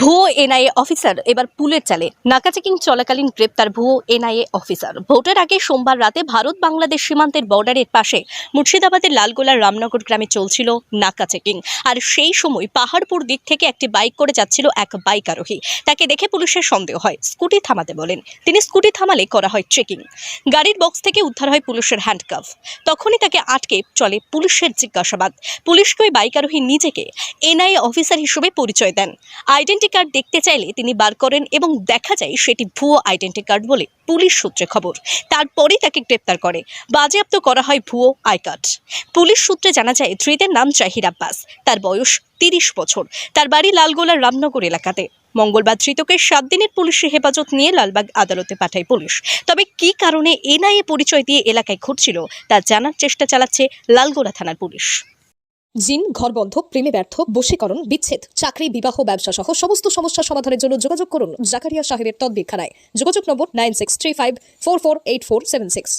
ভুয়ো NIA officer এবার পুলের চালে। নাকা চেকিং চলাকালীন গ্রেপ্তার ভুয়ো এনআইএ অফিসার। ভোটের আগে সোমবার রাতে ভারত বাংলাদেশ সীমান্তের বর্ডারের পাশে মুর্শিদাবাদের লালগোলার রামনগর গ্রামে চলছিল নাকা চেকিং আর সেই সময় পাহাড়পুর দিক থেকে একটি বাইক করে যাচ্ছিল এক বাইক আরোহী। তাকে দেখে পুলিশের সন্দেহ হয়। স্কুটি থামাতে বলেন। তিনি স্কুটি থামালে করা হয় চেকিং। গাড়ির বক্স থেকে উদ্ধার হয় পুলিশের হ্যান্ডকাফ। তখনই তাকে আটকে চলে পুলিশের জিজ্ঞাসাবাদ। পুলিশকে ওই বাইক আরোহী নিজেকে এনআইএ অফিসার হিসেবে পরিচয় দেন। আইডেন্টি কার্ড দেখতে চাইলে তিনি বার করেন এবং দেখা যায় সেটি ভুয়ো আইডেন্টি কার্ড বলে পুলিশ সূত্রে খবর। তারপরেই তাকে গ্রেপ্তার করে। বাজেয়াপ্ত করা হয় ভুয়ো আই কার্ড। পুলিশ সূত্রে জানা যায়, ধৃতের নাম জাহির আব্বাস। তার বয়স তিরিশ বছর। তার বাড়ি লালগোলার রামনগর এলাকাতে। মঙ্গলবার ধৃতকে সাত দিনের পুলিশি হেফাজত নিয়ে লালবাগ আদালতে পাঠায় পুলিশ। তবে কি কারণে এনআইএ পরিচয় দিয়ে এলাকায় ঘুরছিল, তা জানার চেষ্টা চালাচ্ছে লালগোলা থানার পুলিশ। জিন, ঘরবন্ধ, প্রেমে ব্যর্থ, বশীকরণ, বিচ্ছেদ, চাকরি, বিবাহ ব্যবসা সহ সমস্ত সমস্যা সমাধানের জন্য যোগাযোগ করুন জাকারিয়া সাহেবের তদবিরখানায় যোগাযোগ নম্বর nine six three five four four eight four seven six.